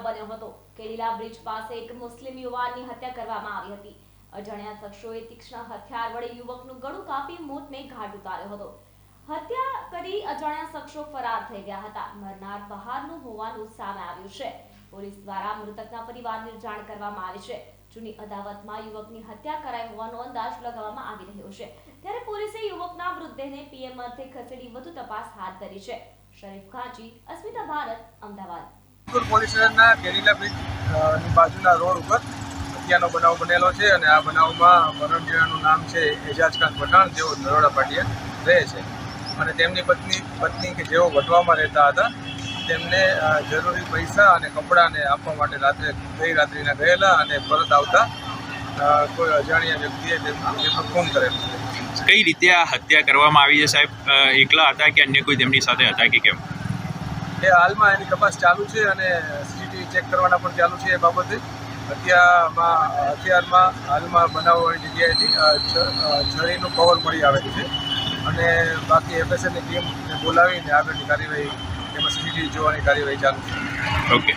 બન્યો હતો. કેડીલા બ્રિજ પાસે એક મુસ્લિમ યુવાનની હત્યા કરવામાં આવી હતી. અજાણ્યા શખ્સોએ તીક્ષ્ણ હથિયાર વડે યુવકનું ગળું કાપી મોતને ઘાટ ઉતાર્યો હતો. હત્યા કરી અજાણ્યા શખ્સો ફરાર થઈ ગયા હતા. મરનાર બહારનું હોવાનું સામે આવ્યું છે. પોલીસ દ્વારા મૃતકના પરિવારને જાણ કરવામાં આવી છે. જૂની અદાવતમાં યુવકની હત્યા કરાઈ હોવાનો અંદાજ લગાવવામાં આવી રહ્યો છે. ત્યારે પોલીસે યુવકના મૃતદેહને પીએમ અર્થે ખસેડી વધુ તપાસ હાથ ધરી છે. શરીફ ખાંચી, અસ્મિતા ભારત, અમદાવાદ. રાજકોટ પોલીસ કેરીલા બ્રિજ બાજુના રોડ ઉપર હત્યાનો બનાવ બનેલો છે અને આ બનાવમાં મરણ જેવાનું નામ છે એજાજખાન પઠાણ, જેઓ નરોડા પાટિયા રહે છે. અને તેમની પત્ની પત્ની કે જેઓ વટવામાં રહેતા હતા, તેમને જરૂરી પૈસા અને કપડાને આપવા માટે રાત્રે, ગઈ રાત્રિના ગયેલા અને પરત આવતા કોઈ અજાણ્યા વ્યક્તિએ તેમનો ફોન કરેલો કઈ રીતે આ હત્યા કરવામાં આવી છે સાહેબ? એકલા હતા કે અન્ય કોઈ તેમની સાથે હતા કે કેમ? એ હાલમાં એની તપાસ ચાલુ છે અને સીસીટીવી ચેક કરવાના પણ ચાલુ છે એ બાબતે. હત્યામાં હથિયારમાં હાલમાં બનાવવાની જગ્યાએથી છરીનું કવર મળી આવેલું છે. અને બાકી એફએસએલની ટીમને બોલાવીને આગળની કાર્યવાહી તેમાં સીસીટીવી જોવાની કાર્યવાહી ચાલુ છે. ઓકે.